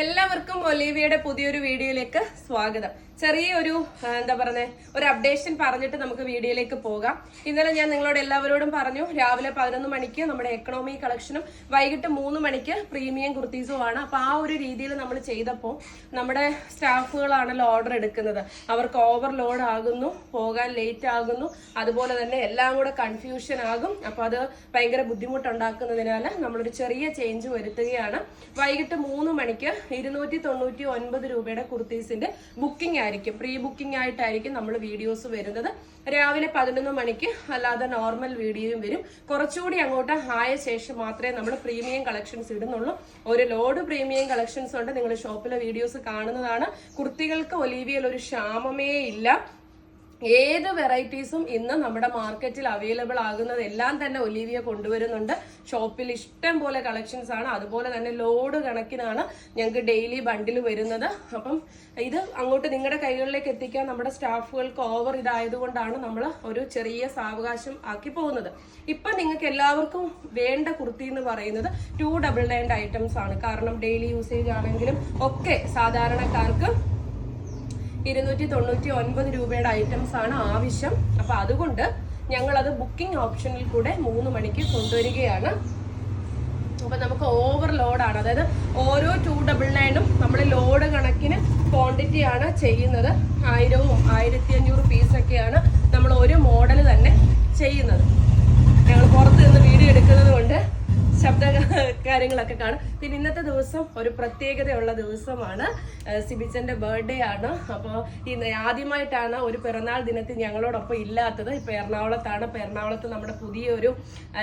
എല്ലാവർക്കും ഒലീവിയയുടെ പുതിയൊരു വീഡിയോയിലേക്ക് സ്വാഗതം. ചെറിയൊരു ഒരു എന്താ പറയുന്നത് ഒരു അപ്ഡേഷൻ പറഞ്ഞിട്ട് നമുക്ക് വീഡിയോയിലേക്ക് പോകാം. ഇന്നലെ ഞാൻ നിങ്ങളോട് എല്ലാവരോടും പറഞ്ഞു രാവിലെ പതിനൊന്ന് മണിക്ക് നമ്മുടെ എക്കണോമി കളക്ഷനും വൈകിട്ട് മൂന്ന് മണിക്ക് പ്രീമിയം കുർത്തീസും ആണ്. അപ്പൊ ആ ഒരു രീതിയിൽ നമ്മൾ ചെയ്തപ്പോൾ നമ്മുടെ സ്റ്റാഫുകളാണല്ലോ ഓർഡർ എടുക്കുന്നത്. അവർക്ക് ഓവർലോഡ് ആകുന്നു പോകാൻ ലേറ്റ് ആകുന്നു. അതുപോലെ തന്നെ എല്ലാം കൂടെ കൺഫ്യൂഷൻ ആകും. അപ്പൊ അത് ഭയങ്കര ബുദ്ധിമുട്ടുണ്ടാക്കുന്നതിനാൽ നമ്മളൊരു ചെറിയ ചേഞ്ച് വരുത്തുകയാണ്. വൈകിട്ട് മൂന്ന് മണിക്ക് ഇരുന്നൂറ്റി തൊണ്ണൂറ്റി ഒൻപത് രൂപയുടെ കുർത്തീസിന്റെ ബുക്കിംഗ് ആയിരിക്കും. പ്രീ ബുക്കിംഗ് ആയിട്ടായിരിക്കും നമ്മൾ വീഡിയോസ് വരുന്നത്. രാവിലെ പതിനൊന്ന് മണിക്ക് അല്ലാതെ നോർമൽ വീഡിയോയും വരും. കുറച്ചുകൂടി അങ്ങോട്ട് ആയ ശേഷം മാത്രമേ നമ്മൾ പ്രീമിയം കളക്ഷൻസ് ഇടുന്നുള്ളൂ. ഒരു ലോഡ് പ്രീമിയം കളക്ഷൻസ് ഉണ്ട്. നിങ്ങൾ ഷോപ്പിലെ വീഡിയോസ് കാണുന്നതാണ്. കുർത്തികൾക്ക് ഒലീവിയൽ ഒരു ക്ഷാമമേ ഇല്ല. ഏത് വെറൈറ്റീസും ഇന്ന് നമ്മുടെ മാർക്കറ്റിൽ അവൈലബിൾ ആകുന്നതെല്ലാം തന്നെ ഒലീവിയ കൊണ്ടുവരുന്നുണ്ട്. ഷോപ്പിൽ ഇഷ്ടം പോലെ കളക്ഷൻസ് ആണ്. അതുപോലെ തന്നെ ലോഡ് കണക്കിനാണ് ഞങ്ങൾക്ക് ഡെയിലി ബണ്ടിൽ വരുന്നത്. അപ്പം ഇത് അങ്ങോട്ട് നിങ്ങളുടെ കൈകളിലേക്ക് എത്തിക്കാൻ നമ്മുടെ സ്റ്റാഫുകൾക്ക് ഓവർ ഇതായതുകൊണ്ടാണ് നമ്മൾ ഒരു ചെറിയ സാവകാശം ആക്കി പോകുന്നത്. ഇപ്പൊ നിങ്ങൾക്ക് എല്ലാവർക്കും വേണ്ട കുർത്തി എന്ന് പറയുന്നത് ടു ഡബിൾ നയൻ ഐറ്റംസ് ആണ്. കാരണം ഡെയിലി യൂസേജ് ആണെങ്കിലും ഒക്കെ സാധാരണക്കാർക്ക് ഇരുന്നൂറ്റി തൊണ്ണൂറ്റി ഒൻപത് രൂപയുടെ ഐറ്റംസ് ആണ് ആവശ്യം. അപ്പൊ അതുകൊണ്ട് ഞങ്ങൾ അത് ബുക്കിംഗ് ഓപ്ഷനിൽ കൂടെ മൂന്ന് മണിക്ക് കൊണ്ടുവരികയാണ്. അപ്പൊ നമുക്ക് ഓവർലോഡ് ആണ് അതായത് ഓരോ ടു ഡബിൾ നയനും നമ്മൾ ലോഡ് കണക്കിന് ക്വാണ്ടിറ്റിയാണ് ചെയ്യുന്നത്. ആയിരവും ആയിരത്തി അഞ്ഞൂറ് പീസൊക്കെയാണ് നമ്മൾ ഒരു മോഡൽ തന്നെ ചെയ്യുന്നത് ഞങ്ങൾ പുറത്ത് നിന്ന് വീഡിയോ എടുക്കുന്നത് കൊണ്ട് ശബ്ദ കാര്യങ്ങളൊക്കെ കാണും. പിന്നെ ഇന്നത്തെ ദിവസം ഒരു പ്രത്യേകതയുള്ള ദിവസമാണ്. ഏഹ് സിബിച്ചന്റെ ബർത്ത്ഡേ ആണ്. അപ്പോൾ ഈ ആദ്യമായിട്ടാണ് ഒരു പിറന്നാൾ ദിനത്തിൽ ഞങ്ങളോടൊപ്പം ഇല്ലാത്തത്. ഇപ്പൊ എറണാകുളത്താണ്. ഇപ്പൊ എറണാകുളത്ത് നമ്മുടെ പുതിയൊരു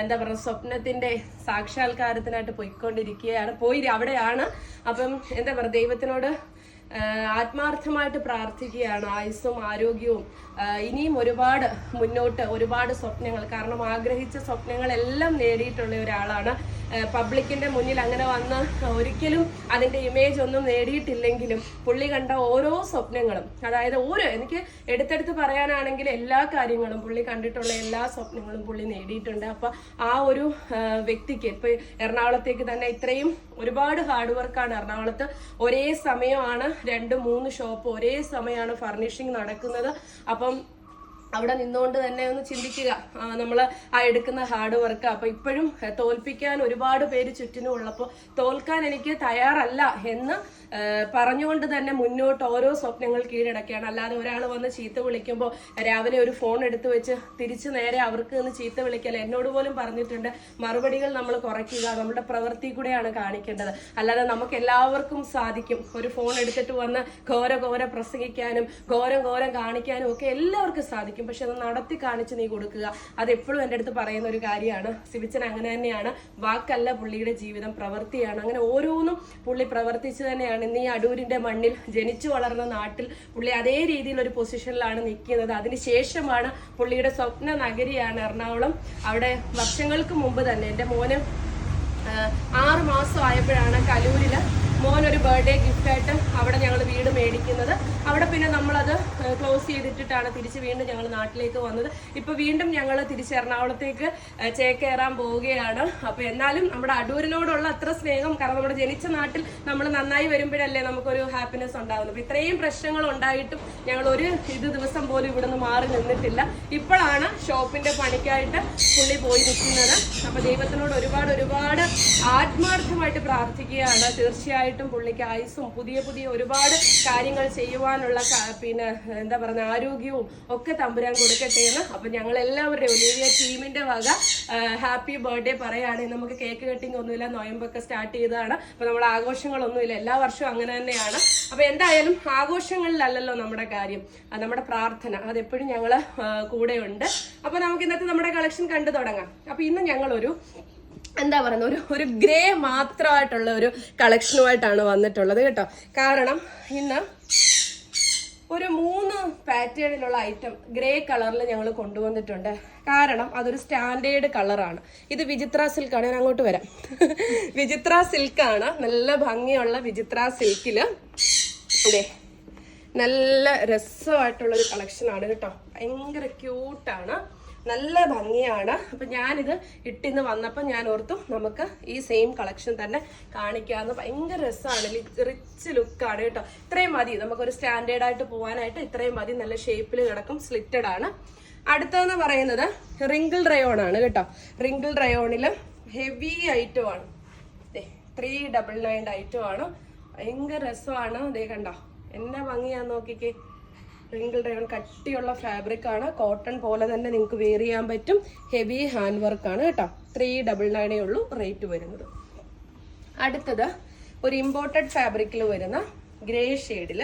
എന്താ പറയുക സ്വപ്നത്തിന്റെ സാക്ഷാത്കാരത്തിനായിട്ട് പോയിക്കൊണ്ടിരിക്കുകയാണ്. പോയി അവിടെയാണ്. അപ്പം എന്താ പറയുക ദൈവത്തിനോട് ആത്മാർത്ഥമായിട്ട് പ്രാർത്ഥിക്കുകയാണ്. ആയുസ്സും ആരോഗ്യവും ഇനിയും ഒരുപാട് മുന്നോട്ട് ഒരുപാട് സ്വപ്നങ്ങൾ. കാരണം ആഗ്രഹിച്ച സ്വപ്നങ്ങളെല്ലാം നേടിയിട്ടുള്ള ഒരാളാണ് പബ്ലിക്കിന്റെ മുന്നിൽ അങ്ങനെ വന്ന് ഒരിക്കലും അതിന്റെ ഇമേജ് ഒന്നും നേടിയിട്ടില്ലെങ്കിലും പുള്ളി കണ്ട ഓരോ സ്വപ്നങ്ങളും അതായത് ഓരോ എനിക്ക് എടുത്തെടുത്ത് പറയാനാണെങ്കിൽ എല്ലാ കാര്യങ്ങളും പുള്ളി കണ്ടിട്ടുള്ള എല്ലാ സ്വപ്നങ്ങളും പുള്ളി നേടിയിട്ടുണ്ട്. അപ്പൊ ആ ഒരു വ്യക്തിക്ക് ഇപ്പൊ എറണാകുളത്തേക്ക് തന്നെ ഇത്രയും ഒരുപാട് ഹാർഡ് വർക്കാണ് എറണാകുളത്ത്. ഒരേ സമയമാണ് രണ്ട് മൂന്ന് ഷോപ്പ് ഒരേ സമയമാണ് ഫർണിഷിംഗ് നടക്കുന്നത്. അപ്പം അവിടെ നിന്നുകൊണ്ട് തന്നെ ഒന്ന് ചിന്തിക്കുക. നമ്മൾ ആ എടുക്കുന്ന ഹാർഡ് വർക്ക്. അപ്പൊ ഇപ്പോഴും തോൽപ്പിക്കാൻ ഒരുപാട് പേര് ചുറ്റിനും ഉള്ളപ്പോൾ തോൽക്കാൻ എനിക്ക് തയ്യാറല്ല എന്ന് പറഞ്ഞുകൊണ്ട് തന്നെ മുന്നോട്ട് ഓരോ സ്വപ്നങ്ങൾ കീഴടക്കുകയാണ്. അല്ലാതെ ഒരാൾ വന്ന് ചീത്ത വിളിക്കുമ്പോൾ രാവിലെ ഒരു ഫോൺ എടുത്തു വെച്ച് തിരിച്ചു നേരെ അവർക്ക് നിന്ന് ചീത്ത വിളിക്കല്ല എന്നോട് പോലും പറഞ്ഞിട്ടുണ്ട്. മറുപടികൾ നമ്മൾ കുറയ്ക്കുക നമ്മുടെ പ്രവൃത്തി കൂടെയാണ് കാണിക്കേണ്ടത്. അല്ലാതെ നമുക്ക് എല്ലാവർക്കും സാധിക്കും. ഒരു ഫോൺ എടുത്തിട്ട് വന്ന് ഘോര ഘോര പ്രസംഗിക്കാനും ഘോരം ഘോരം കാണിക്കാനും ഒക്കെ എല്ലാവർക്കും സാധിക്കും. പക്ഷെ അത് നടത്തി കാണിച്ച് നീ കൊടുക്കുക. അത് എപ്പോഴും എന്റെ അടുത്ത് പറയുന്ന ഒരു കാര്യമാണ്. സിബിച്ചൻ അങ്ങനെ തന്നെയാണ്. വാക്കല്ല പുള്ളിയുടെ ജീവിതം പ്രവൃത്തിയാണ്. അങ്ങനെ ഓരോന്നും പുള്ളി പ്രവർത്തിച്ച് തന്നെയാണ്. ഇന്ന് ഈ അടൂരിന്റെ മണ്ണിൽ ജനിച്ചു വളർന്ന നാട്ടിൽ പുള്ളി അതേ രീതിയിൽ ഒരു പൊസിഷനിലാണ് നിൽക്കുന്നത്. അതിനുശേഷമാണ് പുള്ളിയുടെ സ്വപ്ന നഗരിയാണ് എറണാകുളം. അവിടെ വർഷങ്ങൾക്ക് മുമ്പ് തന്നെ എന്റെ മോന് ആറ് മാസം ആയപ്പോഴാണ് കലൂരിൽ മോനൊരു ബർത്ത്ഡേ ഗിഫ്റ്റായിട്ട് അവിടെ ഞങ്ങൾ വീട് മേടിക്കുന്നത്. അവിടെ പിന്നെ നമ്മളത് ക്ലോസ് ചെയ്തിട്ടിട്ടാണ് തിരിച്ച് വീണ്ടും ഞങ്ങൾ നാട്ടിലേക്ക് വന്നത്. ഇപ്പൊ വീണ്ടും ഞങ്ങൾ തിരിച്ച് എറണാകുളത്തേക്ക് ചേക്കേറാൻ പോവുകയാണ്. അപ്പൊ എന്നാലും നമ്മുടെ അടൂരിനോടുള്ള അത്ര സ്നേഹം കാരണം നമ്മുടെ ജനിച്ച നാട്ടിൽ നമ്മൾ നന്നായി വരുമ്പോഴല്ലേ നമുക്കൊരു ഹാപ്പിനെസ് ഉണ്ടാകുന്നത് അപ്പൊ ഇത്രയും പ്രശ്നങ്ങൾ ഉണ്ടായിട്ടും ഞങ്ങൾ ഒരു ഇത് ദിവസം പോലും ഇവിടുന്ന് മാറി നിന്നിട്ടില്ല. ഇപ്പോഴാണ് ഷോപ്പിന്റെ പണിക്കായിട്ട് പുള്ളി പോയി നിൽക്കുന്നത്. അപ്പൊ ദൈവത്തിനോട് ഒരുപാട് ഒരുപാട് ആത്മാർത്ഥമായിട്ട് പ്രാർത്ഥിക്കുകയാണ്. തീർച്ചയായിട്ടും പുള്ളിക്ക് ആയുസും പുതിയ പുതിയ ഒരുപാട് കാര്യങ്ങൾ ചെയ്യുവാനുള്ള പിന്നെ എന്താ പറയുക ആരോഗ്യവും ഒക്കെ തമ്പുരാൻ കൊടുക്കട്ടെ എന്ന്. അപ്പൊ ഞങ്ങൾ എല്ലാവരുടെയും ഒലിവിയ ടീമിന്റെ വക ഹാപ്പി ബർത്ത്ഡേ പറയുകയാണെങ്കിൽ നമുക്ക് കേക്ക് കട്ടിങ് ഒന്നുമില്ല നോയമ്പൊക്കെ സ്റ്റാർട്ട് ചെയ്തതാണ്. അപ്പൊ നമ്മൾ ആഘോഷങ്ങളൊന്നുമില്ല എല്ലാ വർഷവും അങ്ങനെ തന്നെയാണ്. അപ്പൊ എന്തായാലും ആഘോഷങ്ങളിലല്ലല്ലോ നമ്മുടെ കാര്യം നമ്മുടെ പ്രാർത്ഥന. അതെപ്പോഴും ഞങ്ങൾ കൂടെയുണ്ട്. അപ്പൊ നമുക്ക് ഇന്നത്തെ നമ്മുടെ കളക്ഷൻ കണ്ടു തുടങ്ങാം. അപ്പൊ ഇന്ന് ഞങ്ങളൊരു എന്താ പറയുന്നത് ഒരു ഒരു ഗ്രേ മാത്രമായിട്ടുള്ള ഒരു കളക്ഷനുമായിട്ടാണ് വന്നിട്ടുള്ളത് കേട്ടോ. കാരണം ഇന്ന് ഒരു മൂന്ന് പാറ്റേണിലുള്ള ഐറ്റം ഗ്രേ കളറിൽ ഞങ്ങൾ കൊണ്ടുവന്നിട്ടുണ്ട്. കാരണം അതൊരു സ്റ്റാൻഡേർഡ് കളറാണ് ഇത് വിചിത്ര സിൽക്കാണ് ഞാൻ അങ്ങോട്ട് വരാം. വിചിത്ര സിൽക്കാണ് നല്ല ഭംഗിയുള്ള വിചിത്ര സിൽക്കിൽ അതെ നല്ല രസമായിട്ടുള്ളൊരു കളക്ഷനാണ് കേട്ടോ. ഭയങ്കര ക്യൂട്ടാണ് നല്ല ഭംഗിയാണ്. അപ്പൊ ഞാനിത് ഇട്ടിന്ന് വന്നപ്പോൾ ഞാൻ ഓർത്തു നമുക്ക് ഈ സെയിം കളക്ഷൻ തന്നെ കാണിക്കാമെന്ന് ഭയങ്കര രസമാണ് റിച്ച് ലുക്കാണ് കേട്ടോ. ഇത്രയും മതി. നമുക്കൊരു സ്റ്റാൻഡേർഡ് ആയിട്ട് പോകാനായിട്ട് ഇത്രയും മതി. നല്ല ഷേപ്പിൽ കിടക്കും. സ്ലിറ്റഡ് ആണ്. അടുത്തതെന്ന് പറയുന്നത് റിങ്കിൾ റയോൺ ആണ് കേട്ടോ. റിങ്കിൾ റയോണിൽ ഹെവി ഐറ്റം ആണ്. ത്രീ ഡബിൾ നയൻ ഐറ്റം ആണ്. ഭയങ്കര രസമാണ്. അതേ കണ്ടോ? എന്നാ ഭംഗിയാന്ന് നോക്കിക്കേ. റിങ്കിൾ റയോൺ കട്ടിയുള്ള ഫാബ്രിക് ആണ്. കോട്ടൺ പോലെ തന്നെ നിങ്ങൾക്ക് വെയർ ചെയ്യാൻ പറ്റും. ഹെവി ഹാൻഡ് വർക്ക് ആണ് കേട്ടോ. ത്രീ ഡബിൾ നയനേ ഉള്ളൂ റേറ്റ് വരുന്നത്. അടുത്തത് ഒരു ഇമ്പോർട്ടഡ് ഫാബ്രിക്കിൽ വരുന്ന ഗ്രേ ഷെയ്ഡിൽ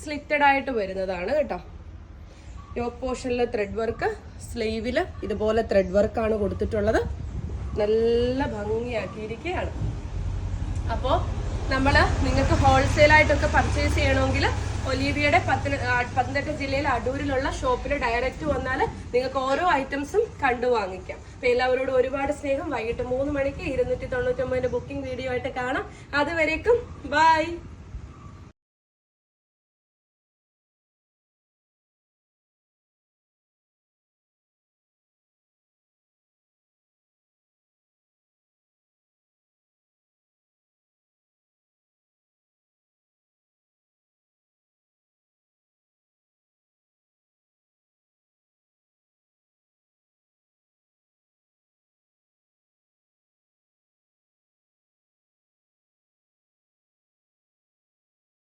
സ്ലിറ്റഡ് ആയിട്ട് വരുന്നതാണ് കേട്ടോ. യോക്ക് പോർഷനിൽ ത്രെഡ് വർക്ക് സ്ലീവിൽ ഇതുപോലെ ത്രെഡ് വർക്കാണ് കൊടുത്തിട്ടുള്ളത്. നല്ല ഭംഗിയാക്കിയിരിക്കുകയാണ്. അപ്പോൾ നമ്മൾ നിങ്ങൾക്ക് ഹോൾസെയിലായിട്ടൊക്കെ പർച്ചേസ് ചെയ്യണമെങ്കിൽ ഒലീവിയുടെ പത്തന പത്തനംതിട്ട ജില്ലയിലെ അടൂരിലുള്ള ഷോപ്പിൽ ഡയറക്റ്റ് വന്നാൽ നിങ്ങൾക്ക് ഓരോ ഐറ്റംസും കണ്ടു വാങ്ങിക്കാം. അപ്പോൾ എല്ലാവരോടും ഒരുപാട് സ്നേഹം. വൈകിട്ട് മൂന്ന് മണിക്ക് ഇരുന്നൂറ്റി തൊണ്ണൂറ്റൊമ്പതിന്റെ ബുക്കിംഗ് വീഡിയോ ആയിട്ട് കാണാം. അതുവരേക്കും ബൈ